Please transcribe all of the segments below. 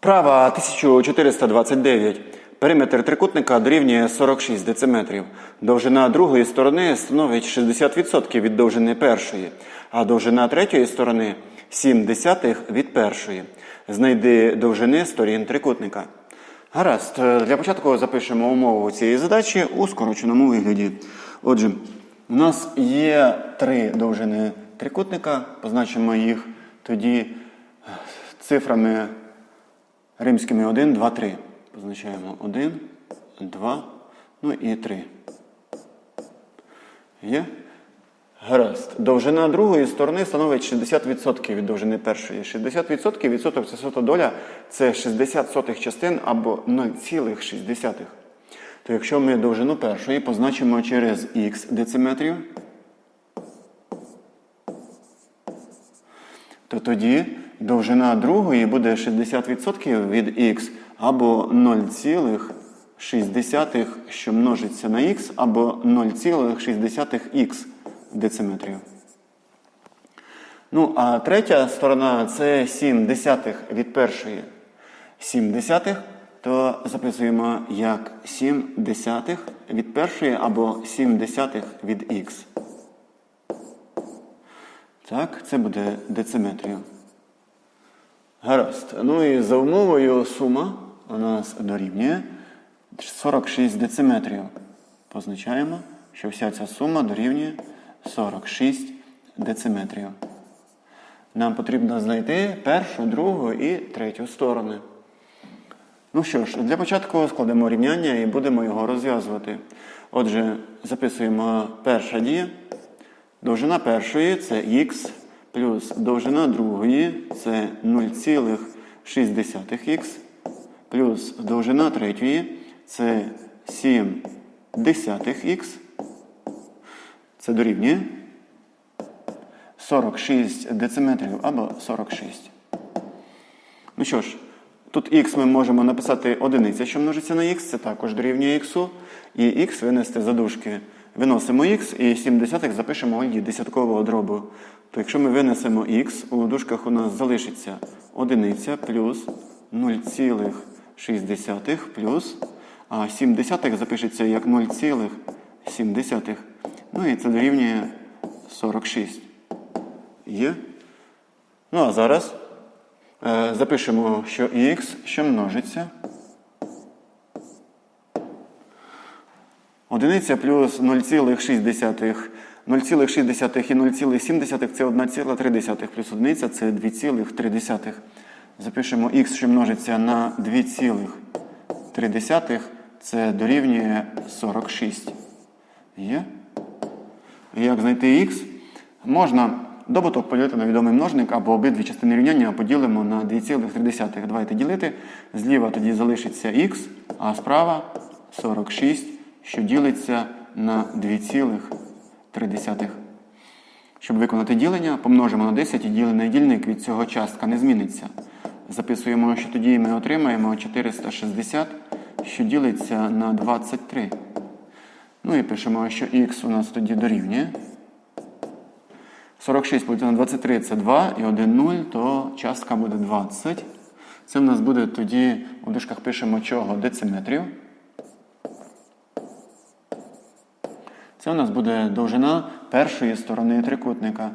Вправа 1429. Периметр трикутника дорівнює 46 дециметрів. Довжина другої сторони становить 60% від довжини першої, а довжина третьої сторони 7 десятих від першої. Знайди довжини сторін трикутника. Гаразд, для початку запишемо умову цієї задачі у скороченому вигляді. Отже, у нас є три довжини трикутника, позначимо їх тоді цифрами римськими 1, 2, 3. Позначаємо 1, 2, ну і 3. Є? Гаразд. Довжина другої сторони становить 60% від довжини першої. 60% відсоток це сота доля це 60 сотих частин або 0,6. То якщо ми довжину першої позначимо через х дециметрів, то тоді довжина другої буде 60% від х або 0,6, що множиться на х, або 0,6х дециметрів. Ну, а третя сторона це 7 десятих від першої. 7 десятих, то записуємо як 7 десятих від першої або 7 десятих від х. Так, це буде дециметрів. Гаразд. Ну і за умовою сума у нас дорівнює 46 дециметрів. Позначаємо, що вся ця сума дорівнює 46 дециметрів. Нам потрібно знайти першу, другу і третю сторони. Ну що ж, для початку складемо рівняння і будемо його розв'язувати. Отже, записуємо перша дія. Довжина першої це х, плюс довжина другої це 0,6х, плюс довжина третьої це 7 десятих х. Це дорівнює 46 дециметрів або 46. Ну що ж, тут х ми можемо написати одиниця, що множиться на х, це також дорівнює х, і х винести за дужки. Виносимо х і 7 десятих запишемо десяткового дробу. То якщо ми винесемо х, у дужках у нас залишиться одиниця плюс 0,6 плюс, а 7 десятих запишеться як 0,7. Ну і це дорівнює 46. Є? Ну а зараз е, запишемо, що х, що множиться. Одиниця плюс 0,6. 0,6 і 0,7 це 1,3 плюс одиниця це 2,3. Запишемо х, що множиться на 2,3, це дорівнює 46. Є? Як знайти х? Можна добуток поділити на відомий множник або обидві частини рівняння поділимо на 2,3. Давайте ділити. Зліва тоді залишиться х, а справа 46, що ділиться на 2,3. Щоб виконати ділення, помножимо на 10 і ділений дільник від цього частка не зміниться. Записуємо, що тоді ми отримаємо 460, що ділиться на 23. Ну і пишемо, що х у нас тоді дорівнює. 46 поділити на 23 це 2 і 1 0, то частка буде 20. Це в нас буде тоді, у дужках пишемо чого? Дециметрів. Це у нас буде довжина першої сторони трикутника.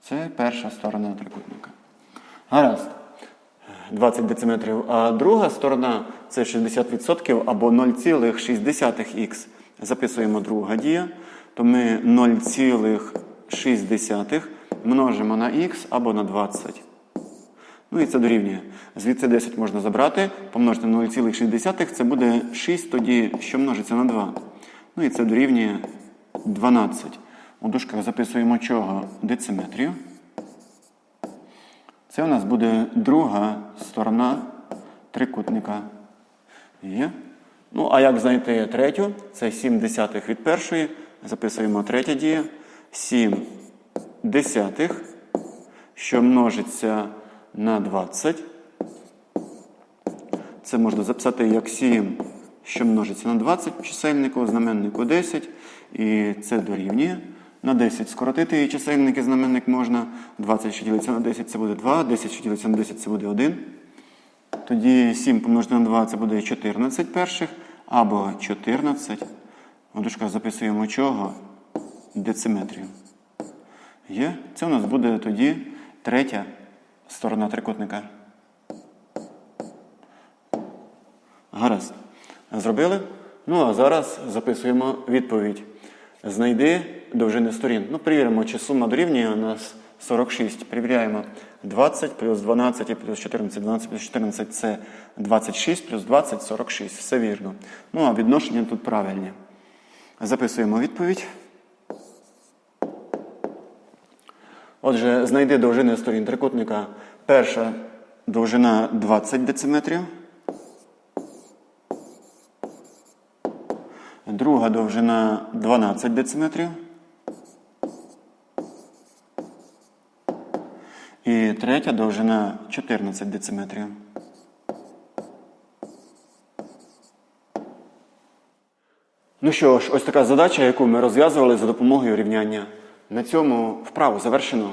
Це перша сторона трикутника. Гаразд. 20 дециметрів. А друга сторона це 60% або 0,6х. Записуємо друга дія. То ми 0,6 множимо на х або на 20. Ну і це дорівнює. Звідси 10 можна забрати, помножити на 0,6, це буде 6 тоді, що множиться на 2. Ну і це дорівнює 12. У дужках записуємо чого? Дециметрів. Це у нас буде друга сторона трикутника. Є. Ну, а як знайти третю? Це 7 десятих від першої. Записуємо третя дія. 7 десятих, що множиться на 20. Це можна записати як 7, що множиться на 20 в чисельнику, знаменнику 10. І це дорівнює. На 10 скоротити і чисельник і знаменник можна. 20, що ділиться на 10, це буде 2, 10, що ділиться на 10, це буде 1. Тоді 7 помножити на 2 це буде 14 перших, або 14. У дужках записуємо чого? Дециметрів. Є? Це у нас буде тоді третя сторона трикутника. Гаразд. Зробили? Ну, а зараз записуємо відповідь. Знайди довжини сторін. Ну, перевіримо, чи сума дорівнює у нас 46. Перевіряємо 20 плюс 12 і плюс 14. 12 плюс 14 це 26 плюс 20 46. Все вірно. Ну, а відношення тут правильні. Записуємо відповідь. Отже, знайди довжини сторін трикутника. Перша довжина 20 дециметрів. Друга довжина 12 дециметрів. І третя довжина 14 дециметрів. Ну що ж, ось така задача, яку ми розв'язували за допомогою рівняння. На цьому вправу завершено.